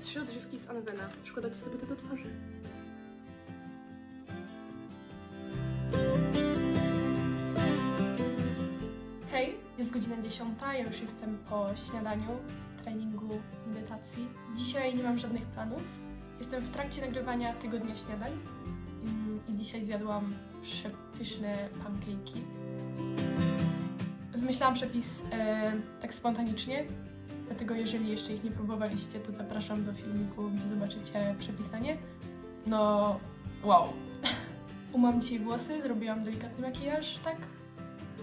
trzy odżywki z Anwena. Przykładacie sobie to do twarzy. Hej, jest godzina 10, ja już jestem po śniadaniu, treningu, medytacji. Dzisiaj nie mam żadnych planów. Jestem w trakcie nagrywania tygodnia śniadań Mm, i dzisiaj zjadłam przepyszne pancake'i. Wymyślałam przepis e, tak spontanicznie, dlatego jeżeli jeszcze ich nie próbowaliście, to zapraszam do filmiku, gdzie zobaczycie przepisanie. No, wow. Umyłam dzisiaj włosy, zrobiłam delikatny makijaż, tak,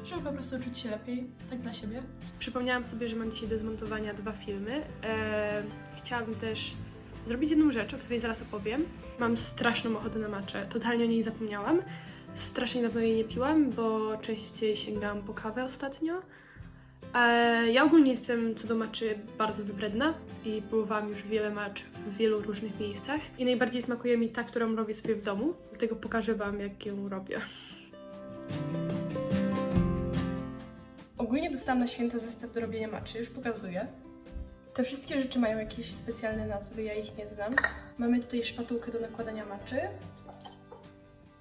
żeby po prostu czuć się lepiej, tak dla siebie. Przypomniałam sobie, że mam dzisiaj do zmontowania dwa filmy. E, chciałabym też zrobić jedną rzecz, o której zaraz opowiem. Mam straszną ochotę na maczę, totalnie o niej zapomniałam. Strasznie dawno jej nie piłam, bo częściej sięgałam po kawę ostatnio. E, ja ogólnie jestem co do maczy bardzo wybredna i próbowałam już wiele macz w wielu różnych miejscach. I najbardziej smakuje mi ta, którą robię sobie w domu, dlatego pokażę Wam, jak ją robię. Ogólnie dostałam na święta zestaw do robienia maczy, już pokazuję. Te wszystkie rzeczy mają jakieś specjalne nazwy, ja ich nie znam. Mamy tutaj szpatułkę do nakładania maczy,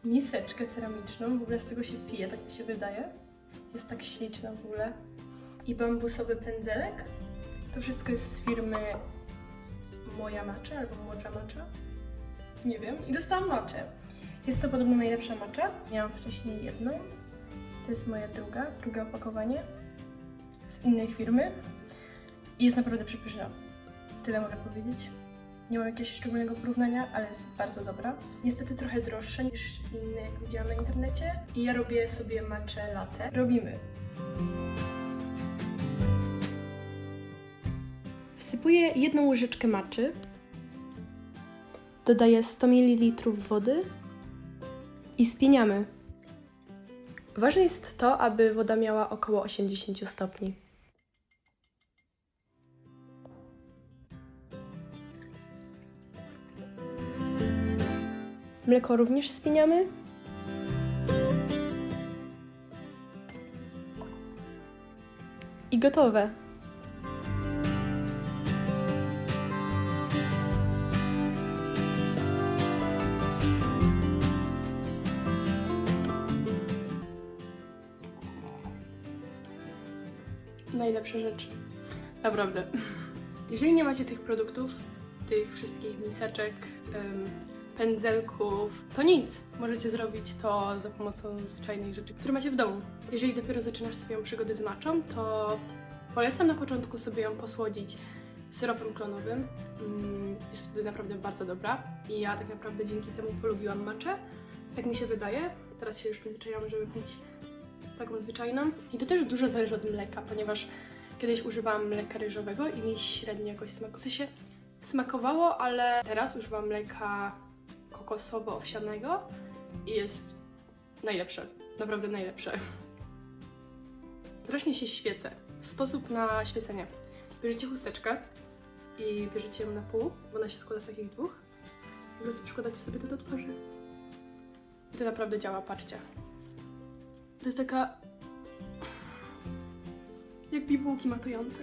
miseczkę ceramiczną, w ogóle z tego się pije, tak mi się wydaje. Jest tak śliczna w ogóle. I bambusowy pędzelek. To wszystko jest z firmy Moja Macza albo Mocza Macza. Nie wiem. I dostałam maczę. Jest to podobno najlepsza macza. Miałam wcześniej jedną. To jest moja druga, drugie opakowanie z innej firmy. I jest naprawdę przepyszna. Tyle mogę powiedzieć. Nie mam jakiegoś szczególnego porównania, ale jest bardzo dobra. Niestety trochę droższa niż inne, jak widziałam na internecie. I ja robię sobie matcha latte. Robimy. Wsypuję jedną łyżeczkę maczy. Dodaję 100 ml wody i spieniamy. Ważne jest to, aby woda miała około 80 stopni. Mleko również spieniamy. I gotowe. Najlepsza rzecz. Naprawdę. Jeżeli nie macie tych produktów, tych wszystkich miseczek, pędzelków, to nic. Możecie zrobić to za pomocą zwyczajnej rzeczy, które macie w domu. Jeżeli dopiero zaczynasz swoją przygodę z maczą, to polecam na początku sobie ją posłodzić syropem klonowym. Mm, Jest wtedy naprawdę bardzo dobra i ja tak naprawdę dzięki temu polubiłam maczę. Tak mi się wydaje. Teraz się już przyzwyczaiłam, żeby pić taką zwyczajną. I to też dużo zależy od mleka, ponieważ kiedyś używałam mleka ryżowego i mi średnio jakoś smakowało. W sensie smakowało, ale teraz używam mleka kokosowo-owsianego i jest najlepsze. Naprawdę najlepsze. Strasznie się świecę. Sposób na świecenie. Bierzecie chusteczkę i bierzecie ją na pół, bo ona się składa z takich dwóch. Po prostu przykładacie sobie to do twarzy. I to naprawdę działa, patrzcie. To jest taka... jak bibułki matujące.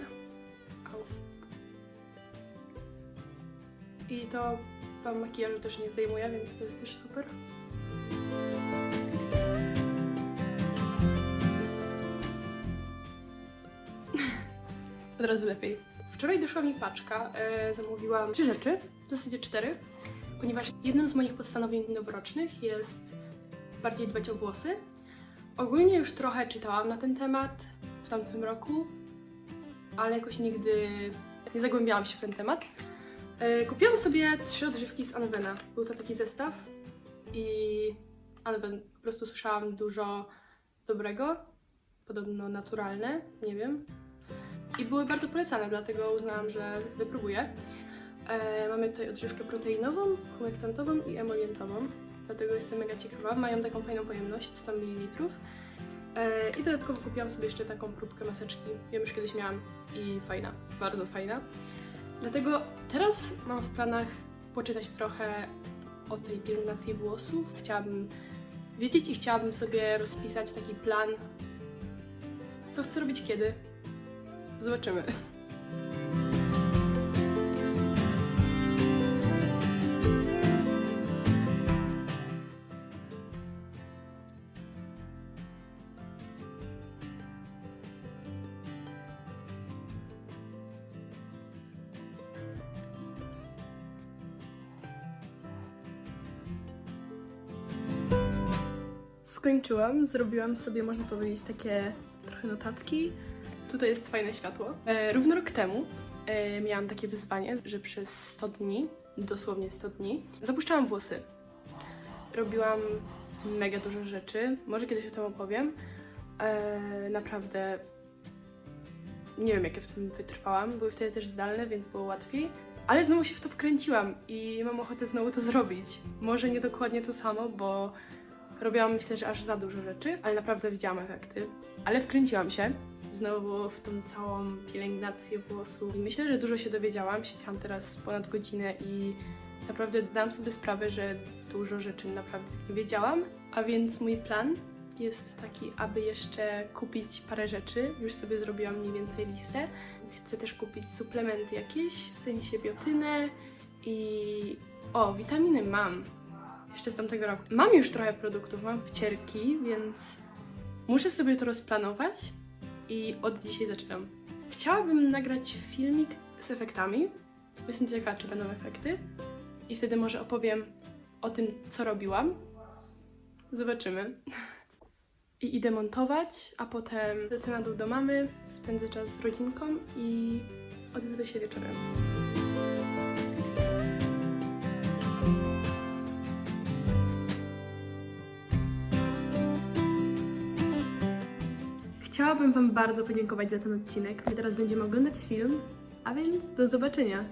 I to wam makijażu też nie zdejmuje, więc to jest też super. Od razu lepiej. Wczoraj doszła mi paczka. E, zamówiłam trzy rzeczy, w zasadzie cztery, ponieważ jednym z moich postanowień noworocznych jest bardziej dbać o włosy. Ogólnie już trochę czytałam na ten temat w tamtym roku, ale jakoś nigdy nie zagłębiałam się w ten temat. E, Kupiłam sobie trzy odżywki z Anwena. Był to taki zestaw i Anwen, po prostu słyszałam dużo dobrego, podobno naturalne, nie wiem. I były bardzo polecane, dlatego uznałam, że wypróbuję. E, mamy tutaj odżywkę proteinową, humektantową i emolientową, dlatego jestem mega ciekawa. Mają taką fajną pojemność, 100 ml. E, I dodatkowo kupiłam sobie jeszcze taką próbkę maseczki. Wiem, już kiedyś miałam i fajna, bardzo fajna. Dlatego teraz mam w planach poczytać trochę o tej pielęgnacji włosów. Chciałabym wiedzieć i chciałabym sobie rozpisać taki plan, co chcę robić kiedy. Zobaczymy. Skończyłam. Zrobiłam sobie, można powiedzieć, takie trochę notatki. Tutaj jest fajne światło. E, równo rok temu e, miałam takie wyzwanie, że przez 100 dni, dosłownie 100 dni, zapuszczałam włosy. Robiłam mega dużo rzeczy. Może kiedyś o tym opowiem. E, naprawdę nie wiem, jak ja w tym wytrwałam. Były wtedy też zdalne, więc było łatwiej. Ale znowu się w to wkręciłam i mam ochotę znowu to zrobić. Może nie dokładnie to samo, bo robiłam myślę, że aż za dużo rzeczy, ale naprawdę widziałam efekty. Ale wkręciłam się znowu w tą całą pielęgnację włosów. I myślę, że dużo się dowiedziałam. Siedziałam teraz ponad godzinę i naprawdę dałam sobie sprawę, że dużo rzeczy naprawdę nie wiedziałam. A więc mój plan jest taki, aby jeszcze kupić parę rzeczy. Już sobie zrobiłam mniej więcej listę. Chcę też kupić suplementy jakieś, w sensie biotynę i... O, witaminy mam. Jeszcze z tamtego roku. Mam już trochę produktów, mam wcierki, więc muszę sobie to rozplanować i od dzisiaj zaczynam. Chciałabym nagrać filmik z efektami. Jestem ciekawa, czy będą efekty. I wtedy może opowiem o tym, co robiłam. Zobaczymy. I idę montować, a potem lecę na dół do mamy, spędzę czas z rodzinką i odezwę się wieczorem. Chciałabym Wam bardzo podziękować za ten odcinek. My teraz będziemy oglądać film, a więc do zobaczenia.